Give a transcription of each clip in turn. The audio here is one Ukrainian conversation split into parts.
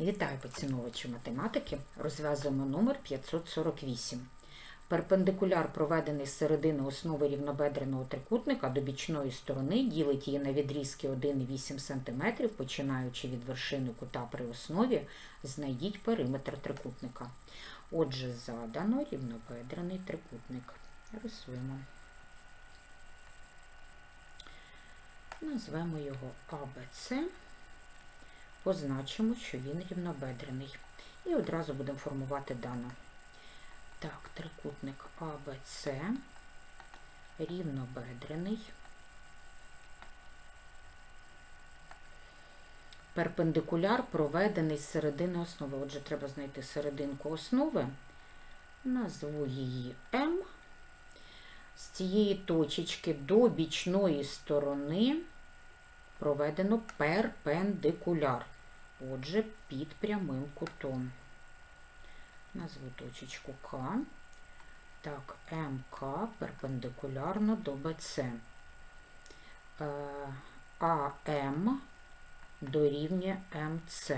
Вітаю поціновувачі математики. Розв'язуємо номер 548. Перпендикуляр, проведений з середини основи рівнобедреного трикутника до бічної сторони, ділить її на відрізки 1,8 см, починаючи від вершини кута при основі, знайдіть периметр трикутника. Отже, задано рівнобедрений трикутник. Рисуємо. Назвемо його АБЦ позначимо, що він рівнобедрений. І одразу будемо формувати дано. Так, трикутник АБЦ рівнобедрений. Перпендикуляр проведений з середини основи. Отже, треба знайти серединку основи. Назву її М. З цієї точечки до бічної сторони проведено перпендикуляр. Отже, під прямим кутом. Назву точечку К. Так, МК перпендикулярно до БЦ. Е, АМ дорівнює МЦ.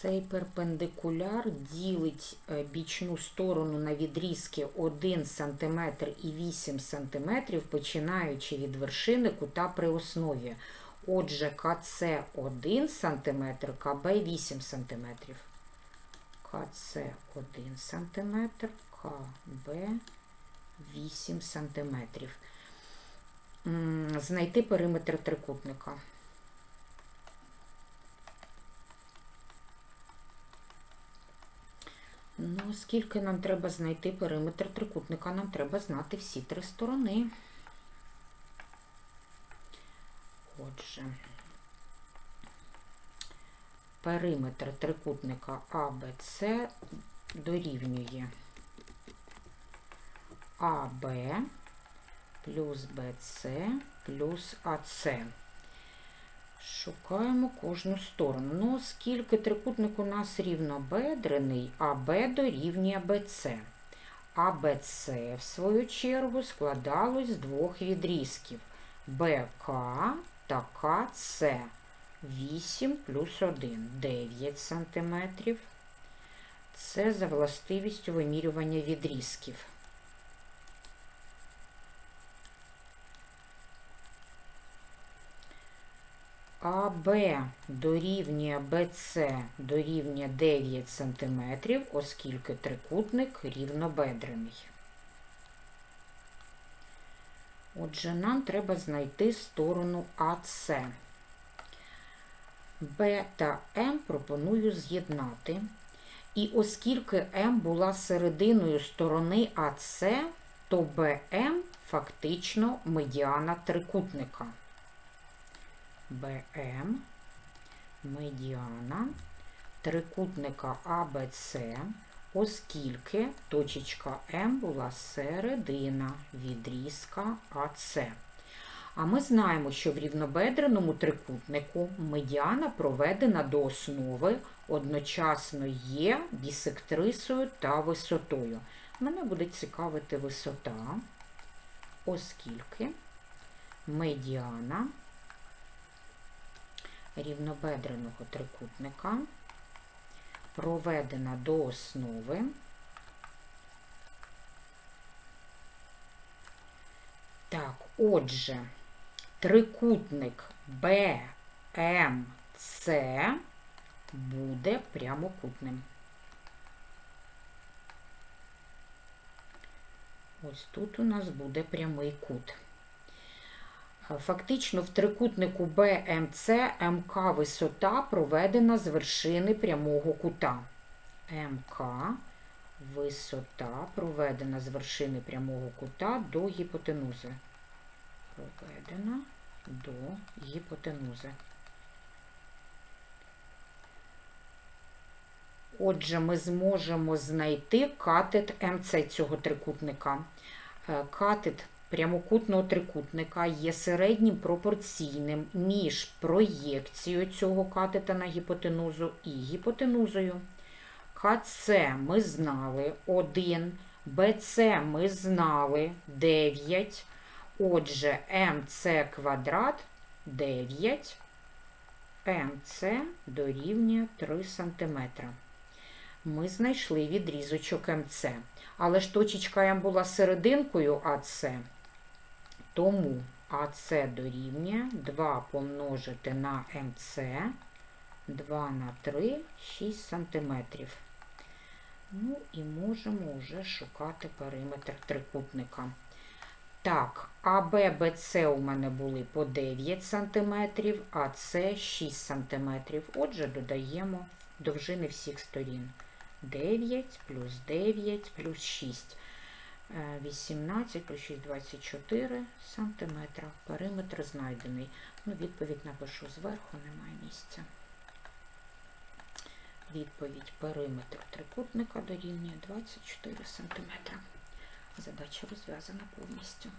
Цей перпендикуляр ділить е, бічну сторону на відрізки 1 см і 8 см, починаючи від вершини кута при основі. Отже, КЦ 1 см, КБ 8 см. КЦ 1 см, КБ 8 см. Знайти периметр трикутника. Ну, оскільки нам треба знайти периметр трикутника, нам треба знати всі три сторони. Отже, периметр трикутника АБЦ дорівнює АБ плюс БЦ плюс АЦ. Шукаємо кожну сторону. Ну, оскільки трикутник у нас рівнобедрений, АБ дорівнює БЦ. А БЦ, в свою чергу, складалось з двох відрізків БК та КЦ. 8 плюс 1 9 см. Це за властивістю вимірювання відрізків. АБ дорівнює БЦ дорівнює 9 см, оскільки трикутник рівнобедрений. Отже, нам треба знайти сторону АС. Б та М пропоную з'єднати. І оскільки М була серединою сторони АС, то БМ фактично медіана трикутника. БМ медіана трикутника АБЦ, оскільки точечка М була середина відрізка АЦ. А ми знаємо, що в рівнобедреному трикутнику медіана проведена до основи, одночасно є бісектрисою та висотою. Мене буде цікавити висота, оскільки медіана рівнобедреного трикутника проведена до основи. Так, отже, трикутник БМЦ буде прямокутним. Ось тут у нас буде прямий кут. Фактично в трикутнику БМЦ МК висота проведена з вершини прямого кута. МК висота проведена з вершини прямого кута до гіпотенузи. Проведена до гіпотенузи. Отже, ми зможемо знайти катет МЦ цього трикутника. Е, Катет прямокутного трикутника є середнім пропорційним між проєкцією цього катета на гіпотенузу і гіпотенузою. КЦ ми знали 1, БЦ ми знали 9. Отже, МЦ квадрат 9 МЦ дорівнює 3 см. Ми знайшли відрізочок МЦ. Але ж точечка М була серединкою АЦ. Тому АЦ дорівнює 2 помножити на МЦ 2 на 3 6 см. Ну і можемо вже шукати периметр трикутника. Так, АБ, БЦ у мене були по 9 см, а С 6 см. Отже, додаємо довжини всіх сторін. 9 плюс 9 плюс 6. Е, 18 плюс 6, 24 см. Периметр знайдений. Ну, відповідь напишу зверху, немає місця. Відповідь периметр трикутника дорівнює 24 см. Задача розв'язана повністю.